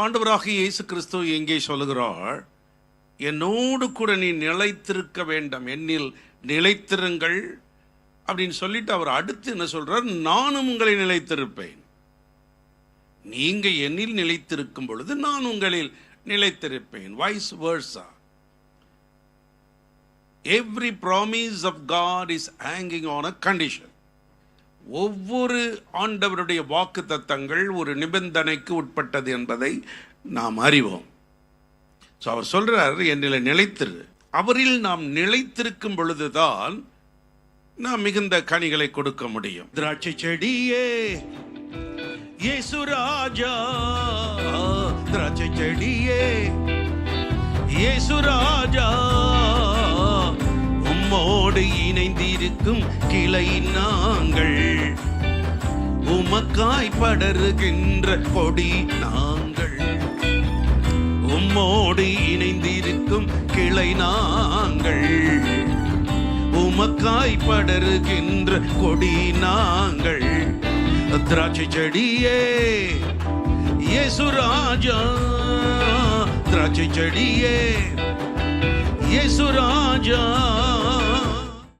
ஆண்டவராக இயேசு கிறிஸ்து எங்கே சொல்லுகிறார் என்னோடு கூட நீ நிலைத்திருக்க வேண்டாம். என்னில் நிலைத்திருங்கள். அப்படின்னு சொல்லிட்டு அவர் அடுத்து என்ன சொல்றார் நானும் உங்களை நிலைத்திருப்பேன். நீங்க என்னில் நிலைத்திருக்கும் பொழுது நான் உங்களில் நிலைத்திருப்பேன். Vice versa every promise of God is hanging on a condition ஒவ்வொரு ஆண்டவருடைய வாக்கு தத்தங்கள் ஒரு நிபந்தனைக்கு உட்பட்டது என்பதை நாம் அறிவோம். ஸோ அவர் சொல்றார் என்னில் நிலைத்திரு. அவரில் நாம் நிலைத்திருக்கும் பொழுதுதான் நாம் மிகுந்த கனிகளை கொடுக்க முடியும். திராட்சை செடியே இயேசு ராஜா திராட்சை செடியே இயேசு ராஜா உம்மோடு இணைந்திருக்கும் கிளை நாங்கள். உமக்காய் படருகின்ற கொடி நாங்கள். உம்மோடு இணைந்திருக்கும் கிளை நாங்கள். உமக்காய் படருகின்ற கொடி நாங்கள். திராட்சை செடியே இயேசு ராஜா. திராட்சை செடியே இயேசு ராஜா.